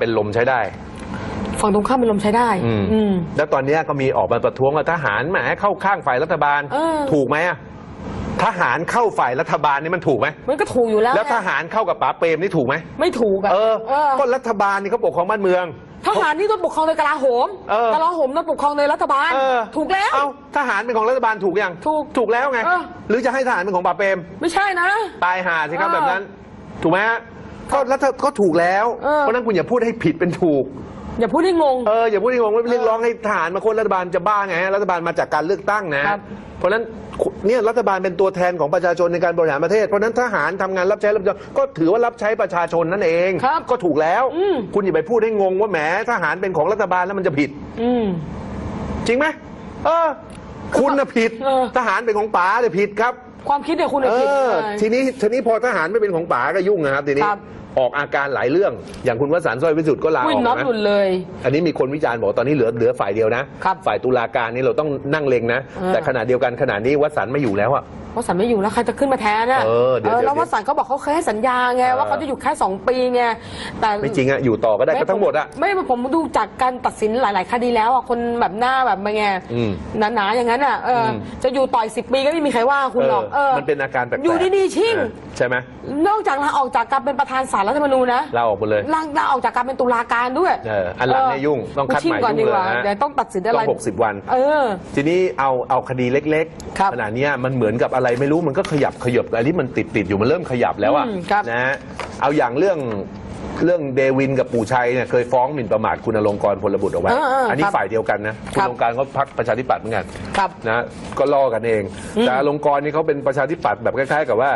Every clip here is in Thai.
เป็นลมใช้ได้ ฝั่งตรงข้ามเป็นลมใช้ได้ อืม อืม แล้วตอนเนี้ยก็มีออกมาประท้วงว่าทหารแหมเข้าข้างฝ่ายรัฐบาล เออ ถูกไหมอะทหารเข้าฝ่ายรัฐบาลนี่มันถูกไหม มันก็ถูกอยู่แล้วแล้วไงทหารเข้ากับป๋าเปรมนี่ถูกไหม ไม่ถูกอะเออ เออก็รัฐบาลนี่เขาปกครองบ้านเมือง ทหารนี่ต้องปกครองโดยกลาโหมเออกลาโหมต้องปกครองโดยรัฐบาล เออ ถูกแล้ว เอ้าทหารเป็นของรัฐบาลถูกยังถูกถูกแล้วไง เออ หรือจะให้ทหารเป็นของป๋าเปรม ไม่ใช่นะ ตายห่าสิครับเออ แบบนั้น ถูกไหมฮะ ก็รัฐก็ถูกแล้ว เออ เพราะฉะนั้นคุณอย่าพูดให้ผิดเป็นถูก อย่าพูดให้งง เอออย่าพูดให้งงว่าเรียกร้องให้ทหารมาค้นรัฐบาลจะบ้าไงฮะรัฐบาลมาจากการเลือกตั้งนะ ครับ เพราะฉะนั้นเนี่ยรัฐบาลเป็นตัวแทนของประชาชนในการบริหารประเทศ เพราะฉะนั้นทหารทำงานรับใช้รับผิดชอบก็ถือว่ารับใช้ประชาชนนั่นเองครับก็ถูกแล้ว อืม คุณอย่าไปพูดให้งงว่าแหมทหารเป็นของรัฐบาลแล้วมันจะผิด อืม จริงไหมเออ คุณน่ะผิดเออ ทหารเป็นของป๋าเนี่ยผิดครับ ความคิดเนี่ยคุณเอน่ะผิดอเออทีนี้ทีนี้พอทหารไม่เป็นของป๋าก็ยุ่งนะครับทีนี้ ครับออกอาการหลายเรื่อง อย่างคุณวสันต์สร้อยวิสุทธ์ก็ลาอวิ่องกน็อตนะ หลุดเลย อันนี้มีคนวิจารณ์บอกตอนนี้เหลือเหลือฝ่ายเดียวนะ ครับฝ่ายตุลาการนี่เราต้องนั่งเลงนะ เออ แต่ขณะเดียวกันขณะนี้วสันต์ไม่อยู่แล้วอะวสันต์ไม่อยู่แล้วใครจะขึ้นมาแทนน่ะเออเดี๋ยวเดี๋ยวแล้ววสันต์เขาบอกเขาเคยให้สัญญาไงเออ ว่าเขาจะอยู่แค่สองปีไงแต่ไม่จริงอะอยู่ต่อก็ได้ก็ทั้งหมดอะไม่ผมดูจากการตัดสินหลาย ๆ คดีแล้วอะคนแบบหน้าแบบมาไงอืมหนาๆอย่างนั้นอะเอออม จะอยู่ต่อยสิบปีก็ไม่มีใครว่าคุณหรอกเออเออมันเป็นอาการแปลกๆอยู่ดีๆชิ่ง เออ ใช่ไหมนอกจากลาออกจากการเป็นประธานศาลรัฐธรรมนูญนะลาออกหมดเลยลาลาออกจากการเป็นตุลาการด้วยเอออันหลังเนี่ยยุ่งต้องคัดชิ่ใหม่ก่อนยุ่ดีงกเลยว่าฮะเดี๋ยวต้องตัดสินอะไรต้องหกสิบวัน เออ ทีนี้เอาเอาคดีเล็กครับขณะเนี้ยมันเหมือนกับอะไรไม่รู้มันก็ขยับขยบอะไรที่มันติดติดๆอยู่มันเริ่มขยับแล้วอะอืมครับนะฮะเอาอย่างเรื่องเรื่องเดวินกับปู่ชัยเนี่ยเคยฟ้องหมิ่นประมาทคุณอลงกรณ์พลบุตรเอาไว้เออเอออัอันนี้ครับฝ่ายเดียวกันนะคุณครัอบลงการณ์ก็พักประชาธิปัตย์เหมือนกัน ครับ นะก็ล่อกันเอง แต่อลงกรณ์นี่เขาเป็นประชาธิปัตย์แบบคล้ายๆ กับว่า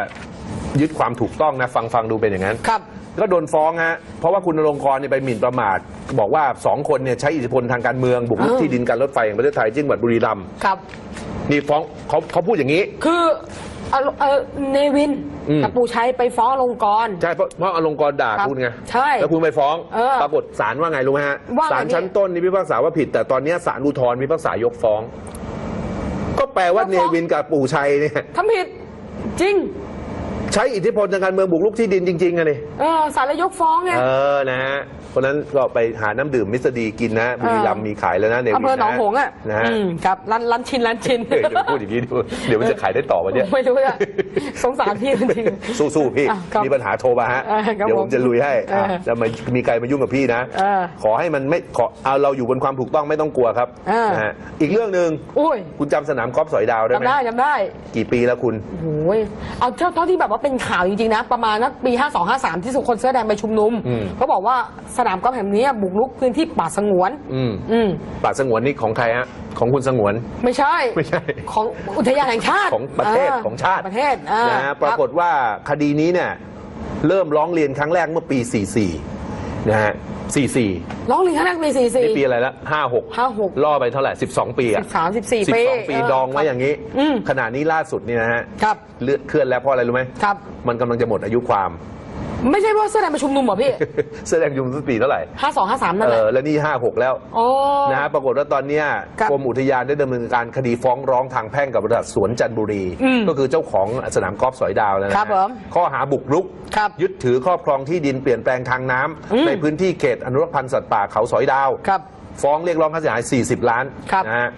ยึดความถูกต้องนะ ฟังฟังดูเป็นอย่างนั้น ครับ ก็โดนฟ้องฮะเพราะว่าคุณนรงค์กรเนี่ยไปหมิ่นประมาท บอกว่าสองคนเนี่ยใช้อิทธิพลทางการเมืองบุกรุกอ้าว ที่ดินการรถไฟแห่งประเทศไทยจังหวัดบุรีรัมย์ครับ นี่ฟ้องเขาเขาพูดอย่างนี้ คือเอาเออเนวินอืม กับปูชัยไปฟ้องลงกรณ์ ใช่เพราะเพราะอลงกรณ์ด่าครับคุณไงใช่แล้วคุณไปฟ้องเออปรากฏศาลว่าไงรู้ไหมฮะว่าไงศาลชั้นพี่ต้นนี่พิพากษาว่าผิด แต่ตอนเนี้ยศาลอุทธรณ์พิพากษายกฟ้อง ก็แปลว่าเนวินกับปู่ชัยเนี่ย ทำผิดจริง ใช้อิทธิพลทางการเมืองบุกรุกที่ดินจริงๆอะนี่ เออสารเลยยกฟ้องไง เออ นะฮะ เพราะฉะนั้นก็ไปหาน้ำดื่มมิสเตอร์ดีกินนะบุรีรัมย์มีขายแล้วนะเนวินอำเภอหนองหงส์อะนะฮะอืมครับร้านร้านชินร้านชินเฮ้ยเดี๋ยวพูดอย่างนี้ดูเดี๋ยวมันจะขายได้ต่อวันเนี้ย ไม่รู้อะสงสารพี่จริง สู้ๆพี่ อะครับมีปัญหาโทรมาฮะ เออครับเดี๋ยวผมจะลุยให้เอออะจะมามีใครมายุ่งกับพี่นะ เออขอให้มันไม่ขอเอาเราอยู่บนความถูกต้องไม่ต้องกลัวครับเออ นะฮะอีกเรื่องหนึ่งอุ้ยคุณจำสนามกอล์ฟสอยดาวได้ไหมจำได้จำได้ กี่ปีแล้วคุณ โอ้ยเอาเท่าเท่าที่แบบว่าเป็นข่าวจริงๆนะ ประมาณนักปี 52 53 ที่สุคนเสื้อแดงไปชุมนุมอืมเขาบอกว่าสนามกอล์ฟแห่งนี้บุกรุกพื้นที่ป่าสงวน อืมอืมป่าสงวนนี่ของใครฮะ ของคุณสงวน ไม่ใช่ ไม่ใช่ ของอุทยานแห่งชาติของประเทศาของชาติ ประเทศอ่านะฮะปรากฏว่าคดีนี้เนี่ยเริ่มร้องเรียนครั้งแรกเมื่อปี 44 นะฮะ 44 ร้องเรียนครั้งแรกปีนี่ปี44อะไรละ56 56 ล่อไปเท่าไหร่ 12 ปีอะ13 14 ปี12 ปีดองไว้อย่างนี้อืมขณะนี้ล่าสุดนี่นะฮะครับเลือดเคลื่อนแล้วเพราะอะไรรู้ไหมครับ มันกำลังจะหมดอายุความ ไม่ใช่ว่าเสื้อแดงไปชุมนุมเหรอพี่ แสดงยุงทุกปีเท่าไหร่52 53นั่นเอแหละ อแล้วนี่ 56 แล้วโอ้นะฮะปรากฏว่าตอนเนี้ยครับกรมอุทยานได้ดำเนินการคดีฟ้องร้องทางแพ่งกับบริษัทสวนจันทบุรี อืมก็คือเจ้าของสนามกอล์ฟสอยดาวนะฮะครับผมข้อหาบุกรุก ครับยึดถือครอบครองที่ดินเปลี่ยนแปลงทางน้ำอืม ในพื้นที่เขตอนุรักษ์พันธุ์สัตว์ป่าเขาสอยดาว ครับ ฟ้องเรียกร้องค่าเสียหาย 40 ล้านครับนะฮะ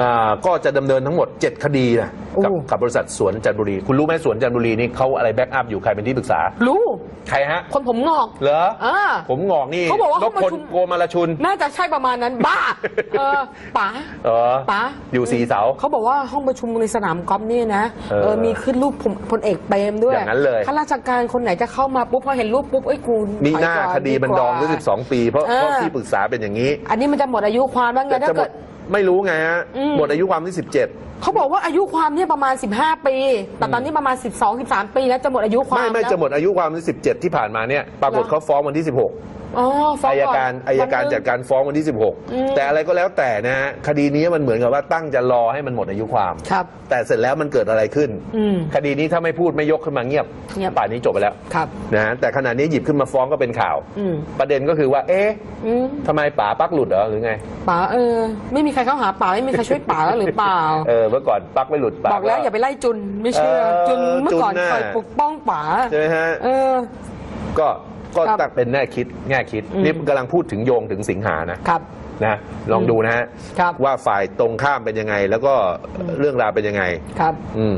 อ่าก็จะดำเนินทั้งหมด 7 คดีนะ กับโอ้ กับบริษัทสวนจันทบุรี คุณรู้ไหมสวนจันทบุรีนี่เขาอะไรแบ็กอัพอยู่ใครเป็นที่ปรึกษา รู้ใครฮะ คนผมงอก เหรออ่าผมงอกนี่เขาบอกว่านเขาพมาพลชุม โกมาลชุนน่าจะใช่ประมาณนั้นบ้าเออป๋า เออป๋า อยู่สีเสา เขาบอกว่าห้องประชุมในสนามกอล์ฟนี่นะเออเออมีขึ้นรูปผมพลเอกเปรมด้วยอย่างนั้นเลย ข้าราชการคนไหนจะเข้ามาปุ๊บพอเห็นรูปปุ๊บเอ้ยกูนี่ถอยหน้าก่อคดีมันดองกรู้ว่าสึกสองปี เพราะเออ เพราะที่ปรึกษาเป็นอย่างนี้ อันนี้มันจะหมดอายุความแล้วไงแต่ถ้าจะหมเกิดด ไม่รู้ไงฮะอืม หมดอายุความที่ 17 เขาบอกว่าอายุความเนี่ยประมาณ 15 ปี แต่ตอนนี้ประมาณ 12 13 ปีแล้วจะหมดอายุความไม่ไม่แล้ว จะหมดอายุความที่ 17 ที่ผ่านมาเนี่ยปรากฏเหรอ เขาฟ้องวันที่ 16 อ๋อฟ้องอายก่นการอายการวันหนึ่ง จัดการฟ้องวันที่ อืม16 แต่อะไรก็แล้วแต่นะฮะคดีนี้มันเหมือนกับว่าตั้งจะรอให้มันหมดอายุความ ครับ แต่เสร็จแล้วมันเกิดอะไรขึ้น อืม คดีนี้ถ้าไม่พูดไม่ยกขึ้นมาเงียบ เงียบ ป่านนี้จบไปแล้วครับ นะฮะแต่ขณะนี้หยิบขึ้นมาฟ้องก็เป็นข่าว อืม ประเด็นก็คือว่า เอ๊ะอืมทำไมป๋าปักหลุดเหรอหรือไง ป๋าเออ ไม่มีใครเข้าหาป๋าไม่มีใครช่วยป๋าแล้วหรือเปล่า เออเมื่อก่อนปักไม่หลุดป๋า บอกแล้วอย่าไปไล่จุนไม่เชื่อ เออจุนเมื่อก่อนจุนน่ะ คอยปกป้องป๋าใช่ไหมฮะ เออ ก็ ก็ครับ ตั้งเป็นแง่คิดแง่คิดอืมนี่กำลังพูดถึงโยงถึงสิงหานะครับ นะลองดูนะฮะครับ ว่าฝ่ายตรงข้ามเป็นยังไง แล้วก็เรื่องราวเป็นยังไง ครับ อืม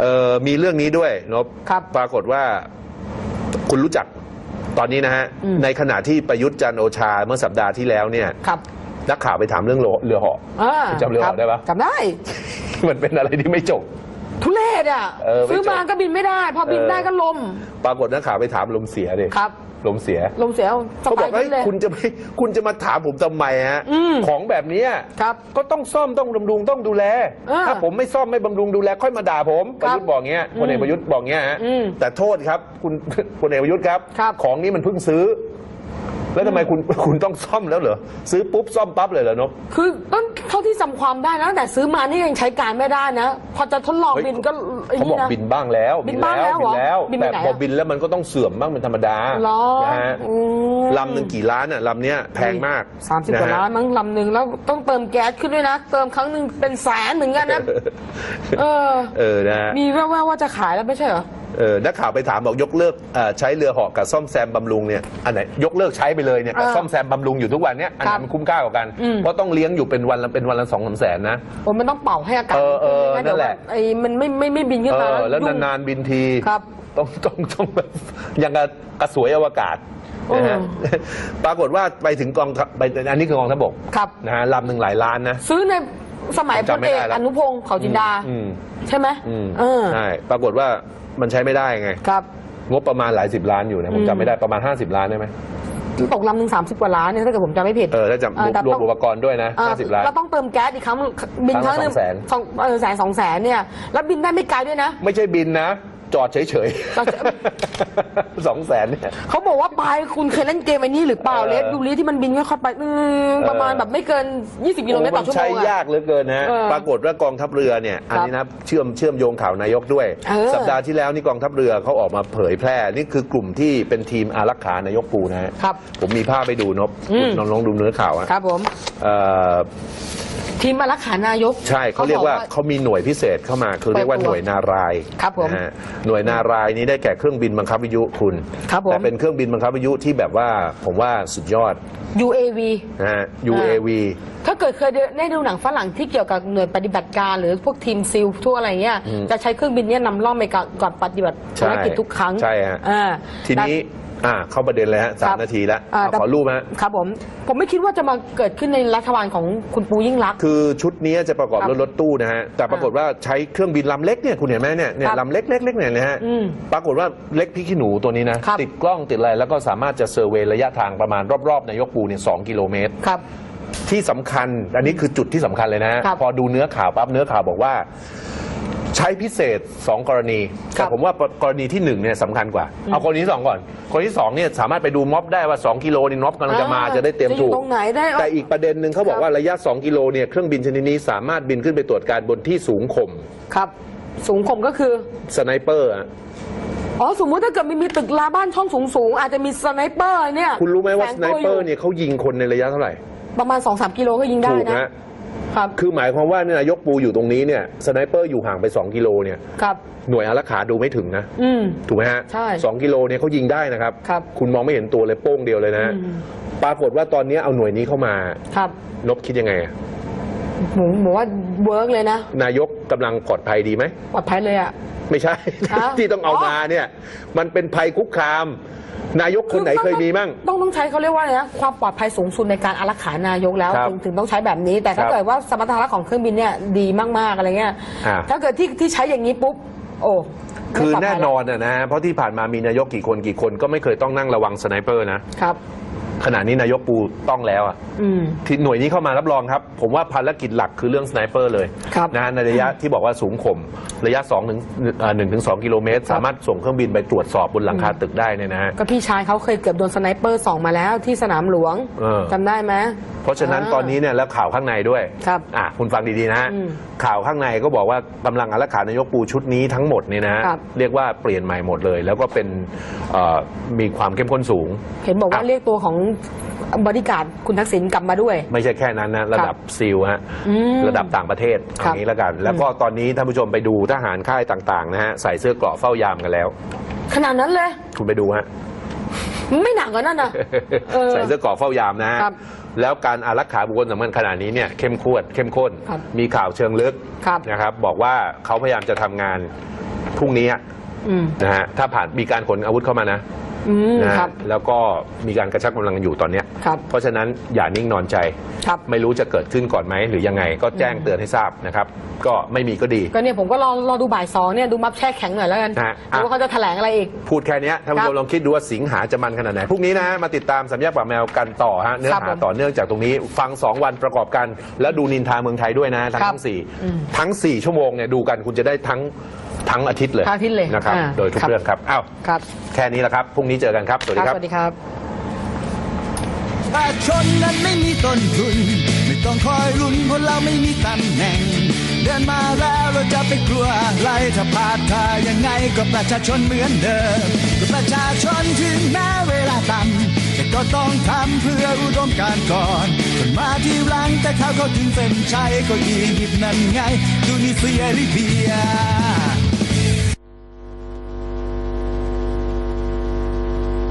เอ่อมีเรื่องนี้ด้วยนบครับปรากฏว่าคุณรู้จักตอนนี้นะฮะ อืม ในขณะที่ประยุทธ์จันทร์โอชาเมื่อสัปดาห์ที่แล้วเนี่ย ครับนักข่าวไปถามเรื่องเรือเรือเหาะ อ่าจำเรือคออกได้ปะ จำได้ มันเป็นอะไรที่ไม่จบทุเรศ อะ เออไม่ซื้อมาจบก็บินไม่ได้ พอบินเออได้ก็ลม ปรากฏนักข่าวไปถามลมเสียดิครับ ลมเสียลมเสียสเขาบบาอยกเฮ้ยเลย คุณจะไม่คุณจะมาถามผมทำไมฮะอืม ของแบบเนี้ยครับ ก็ต้องซ่อมต้องบำรุงต้องดูแล เออถ้าผมไม่ซ่อมไม่บำรุงดูแลค่อยมาด่าผมคปรับระยุทธ์บอกเงี้ยพลเอกประยุทธ์บอกเงี้ยฮะอืมแต่โทษครับคุณ พลเอกประยุทธ์ครับ ครับ ของนี้มันเพิ่งซื้อ แล้วทำไมคุณคุณต้องซ่อมแล้วเหรอซื้อปุ๊บซ่อมปั๊บเลยเหรอนบคือต้น เท่าที่จำความได้นะตั้งแต่ซื้อมานี่ยังใช้การไม่ได้นะ พอจะทดลองเฮ้ยบินก็ไอ้เขานี่บอกนะ บินบ้างแล้วบินบ้างแล้วเหรอบินแล้วบินไปแต่ไหนอะพอบินแล้วมันก็ต้องเสื่อมบ้างเป็นธรรมดาเหรอนะฮะอืมลำหนึ่งกี่ล้านอะลำเนี้ยแพงมากสามสิบกว่าะฮะล้านมั้งลำหนึ่งแล้วต้องเติมแก๊สขึ้นด้วยนะ เติมครั้งหนึ่งเป็นแสนเหมือนกันนะ เออ เออนะฮะ มีแว่วๆว่าจะขายแล้วไม่ใช่เหรอ เออนักข่าวไปถามบอกยกเลิกเอ่อใช้เรือเหาะกับซ่อมแซมบำรุงเนี่ยอันไหนยกเลิกใช้ไปเลยเนี่ยกับเออซ่อมแซมบำรุงอยู่ทุกวันเนี่ยอันไหครันบมันคุ้มค่ากว่ากัน อืม เพราะต้องเลี้ยงอยู่เป็นวันละเป็นวันละสองสามแสนนะ โอ้มันต้องเป่าให้อากาศเออเออไม่งั้นเดี๋ยวนั่นแหละไอ้มันไม่ไม่ไม่บินขึ้นเอมาอแล้วยุ่ง นานๆบินทีครับต้องต้องต้องแบบอย่างกับกระสวยอวกาศนะฮะเออปรากฏว่าไปถึงกองทัพไปอันนี้คือกองทัพบกครับ นะฮะลำหนึ่งหลายล้านนะ ซื้อในสมัยพจำลไม่เอได้กแล้ว อนุพงศ์เขาจินดา อืม ใช่ไหมอืมเออ ใช่ปรากฏว่า มันใช้ไม่ได้ไง ครับ งบประมาณหลายสิบล้านอยู่นะผมอืมจำไม่ได้ประมาณ 50 ล้านได้ไหมตกลำหนึ่งสามสิบกว่าล้านเนี่ยถ้าเกิดผมจำไม่ผิด เออถ้าจำเออแต่รวต้มองอุปกรณ์ด้วยนะอ่า50ล้านแล้วต้องเติมแก๊สอีกครั้งบินคครั้รั้งงละหนึ่งสองแสน สองเออแสนสองแสนเนี่ยแล้วบินได้ไม่ไกลด้วยนะ ไม่ใช่บินนะ จอดเฉยจอดๆสองแสนเนี่ย เขาบอกว่าปลายคุณเคยเล่นเกมไอ้นี่หรือเปล่าเออ เลสดูลิที่มันบินค่อยๆไปอืมประมาณแบบไม่เกิน 20กิโลเมตรต่อชั่วโมใช้งอะยากเหลือเกินนะเออปรากฏว่ากองทัพเรือเนี่ย อันนี้นะเชื่อมเชื่อมโยงข่าวนายกด้วย เออ สัปดาห์ที่แล้วนี่กองทัพเรือเขาออกมาเผยแพร่ นี่คือกลุ่มที่เป็นทีมอารักขานายกปูนะฮะ ครับ ผมมีภาพไปดูนบอืมลองลองดูเนื้อข่าวอะ ครับผม เอ่อ ทีมมารักขานายกใช่เขาเรียกว่าบเขามีหน่วยพิเศษเข้ามาคือเรียกว่าเปิดตัวหน่วยนารายณ์ครับผมนะฮะหน่วยนารายณ์นี้ได้แก่เครื่องบินบังคับวิทยุคุณ ครับผม แต่เป็นเครื่องบินบังคับวิทยุที่แบบว่าผมว่าสุดยอด UAV นะฮะ UAV ถ้าเกิดเคยได้ดูหนังฝรั่งที่เกี่ยวกับหน่วยปฏิบัติการ หรือพวกทีมซิลทั่วอะไรเงี้ยอืมจะใช้เครื่องบินเนี้ยนำล่องไปก่อนก่อนปฏิบัติใช่ภารกิจทุกครั้งใช่ฮะอ่าทีนี้ อ่าเข้าประเด็นเลยฮะสาครัมบนาทีแล้วอ่าเอาแต่ ขอรูปฮะ ครับผม ผมไม่คิดว่าจะมาเกิดขึ้นในรัฐบาลของคุณปูยิ่งรักษณ์ คือชุดนี้จะประกอบครับรถรถตู้นะฮะ แต่ปรากฏว่าใช้เครื่องบินลำเล็กเนี่ยคุณเห็นไหมเนี่ยเนี่ยครับลำเล็กเล็กเล็กเนี่ยนะฮะ อืมปรากฏว่าเล็กพริกขี้หนูตัวนี้นะ ครับ ติดกล้องติดอะไรแล้วก็สามารถจะเซอร์เวย์ระยะทางประมาณรอบๆนายกปูเนี่ยสองกิโลเมตร ครับ ที่สำคัญ อันนี้คือจุดที่สำคัญเลยนะฮะครับพอดูเนื้อข่าวปั๊บเนื้อข่าวบอกว่า ใช้พิเศษ 2 กรณีครัแต่บผมว่ากรณีที่1เนี่ยสำคัญกว่า เอากรณีที่สองก่อน กรณีที่สองเนี่ยสามารถไปดูม็อบได้ว่า 2 กิโลนี่ม็อบกำลังจะมาอ่าจะได้เตรียมจะอยู่ถูก ตรงไหนได้แต่อีกประเด็นหนึ่งเขาบอกว่าระยะ 2 กิโลเนี่ยเครื่องบินชนิดนี้สามารถบินขึ้นไปตรวจการบนที่สูงข่มครับ สูงข่มก็คือสไนเปอร์อะอ๋อสมมุติถ้าเกิดมีมีตึกลาบ้านช่องสูงสูงๆอาจจะมีสไนเปอร์เนี่ยคุณรู้ไหมว่าแฝสงไนตัวเปอร์ยู่เนี่ยเขายิงคนในระยะเท่าไหร่ประมาณ2-3กิโลก็ยิงได้ถูกนะนะ ครับ คือหมายความว่าเนี่ยนายกปูอยู่ตรงนี้เนี่ยสไนเปอร์อยู่ห่างไป 2 กิโลเนี่ยครับ หน่วยอารักขาดูไม่ถึงนะ อืม ถูกไหมฮะใช่สองกิโลเนี่ยเขายิงได้นะครับ ครับณมองไม่เห็นตัวเลยโป้งเดียวเลยนะอืม ปรากฏว่าตอนนี้เอาหน่วยนี้เข้ามา ครับนบคิดยังไงอะหมูหมูว่าเวิร์กเลยนะนายกกำลังปลอดภัยดีไหม ปลอดภัยเลยอะ ไม่ใช่ อ้าวที่ต้องเอาอ๋อมาเนี่ย มันเป็นภัยคุกคาม นายกคนไหนเคยมีมั่ง ต้องต้องใช้เขาเรียกว่าอะไรนะความปลอดภัยสูงสุดในการอารักขานายกแล้วครับถึงถึงต้องใช้แบบนี้ แต่ถ้าครับเกิดว่าสมรรถนะของเครื่องบินเนี่ยดีมากๆอะไรเงี้ยอ่า ถ้าเกิดที่ที่ใช้อย่างนี้ปุ๊บโอ้ไม่คือปลดภัยแน่นอนอะนะเพราะที่ผ่านมามีนายกกี่คนกี่คนก็ไม่เคยต้องนั่งระวังสไนเปอร์นะ ครับ ขณะนี้นายกปูต้องแล้วอะอืม ที่หน่วยนี้เข้ามารับรองครับ ผมว่าภารกิจหลักคือเรื่องสไนเปอร์เลยครับนะฮะในระยะที่บอกว่าสูงข่มระยะ2ถึงหนึ่งถึงสองกิโลเมตร สามารถส่งเครื่องบินไปตรวจสอบบนหลังคาตึกได้เนี่ยนะฮะ ก็พี่ชายเขาเคยเกือบโดนสไนเปอร์ส่องมาแล้วที่สนามหลวงเออ จำได้ไหม เพราะฉะนั้นตอนนี้เนี่ยแล้วข่าวข้างในด้วยครับอะคุณฟังดีๆนะฮะอืมข่าวข้างในก็บอกว่ากำลังอารักขานายกปูชุดนี้ทั้งหมดเนี่ยนะฮะครับ เรียกว่าเปลี่ยนใหม่หมดเลย แล้วก็เป็นเอ่อมีความเข้มข้นสูง เห็นบอกว่าอะ เรียกตัวของบริการดคุณทักษิณกลับมาด้วย ไม่ใช่แค่นั้นนะ ระดับซีลฮะอืมระดับต่างประเทศอครับย่างนี้แล้วกัน แล้วก็ตอนนี้ท่านผู้ชมไปดูทหารค่ายต่างๆนะฮะใส่เสื้อเกราะเฝ้ายามกันแล้ว ขนาดนั้นเลย คุณไปดูฮะ ไม่หนักกว่านั้นนะเออ ใส่เสื้อเกราะเฝ้ายามนะฮะครับแล้วการอารักขาบุคคลสำคัญขนาดนี้เนี่ยเข้มข้นเข้มข้น ครับมีข่าวเชิงลึกครับ นะครับ บอกว่าเขาพยายามจะทำงานพรุ่งนี้อืมนะฮะถ้าผ่านมีการขนอาวุธเข้ามานะ อืมนะฮะครับ แล้วก็มีการกระชับกำลังกันอยู่ตอนเนี้ยครับ เพราะฉะนั้นอย่านิ่งนอนใจ ครับ ไม่รู้จะเกิดขึ้นก่อนไหมหรือยังไงก็แจ้งเตือนให้ทราบนะครับ ก็ไม่มีก็ดี ก็เนี่ยผมก็รอรอดูบ่ายสองเนี่ยดูมัฟแช่แข็งหน่อยแล้วกันนะฮะดูว่าเขาจะแถลงอะไรอีก พูดแค่เนี้ยท่านผู้ชครัมบลองคิดดูว่าสิงหาจะมันขนาดไหนพรุ่งนี้นะฮะมาติดตามสัญญาปากแมวกันต่อฮะเนื้อครับหาผมต่อเนื่องจากตรงนี้ ฟัง 2 วันประกอบกัน แล้วดูนินทาเมืองไทยด้วยนะ ทั้งครับทั้งสี่อืมทั้ง 4 ชั่วโมงเนี่ยดูกันคุณจะได้ทั้ง ทั้งอาทิตย์เลยทั้งอาทิตย์เลยนะครับ อ่าโดยทุกครับ เรื่องครับอ้าวครับแค่นี้แหละครับพรุ่งนี้เจอกันครับสวัสดีคครัรับบสวัสดีครับประชาชนนั้นไม่มีต้นทุน ไม่ต้องคอยรุนเพราะเราไม่มีตำแหน่ง เดินมาแล้วเราจะไปกลัวอะไรถ้าพลาดท่ายังไงก็ประชาชนเหมือนเดิมก็ประชาชนถึงแม้เวลาต่ำแต่ก็ต้องทำเพื่ออุดมการณ์ก่อนคนมาที่หลังแต่เขาเข้าถึงเส้นชัยก็อียิปต์นั่นไงตูนิเซียลิเบีย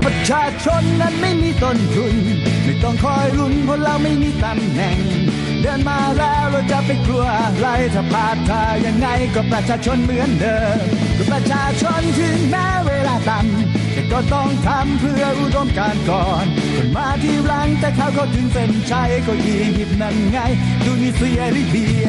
ประ ชาชนนั้นไม่มีต้นทุน ไม่ต้องคอยรุนเพราะเราไม่มีตำแหน่ง เดินมาแล้วเราจะไปกลัวอะไรถ้าพลาดท่ายังไงก็ประชาชนเหมือนเดิมก็ประชาชนถึงแม้เวลาต่ำแต่ก็ต้องทำเพื่ออุดมการณ์ก่อน คนมาที่หลังแต่เขาเข้าถึงเส้นชัยก็อียิปต์นั่นไงตูนิเซียลิเบีย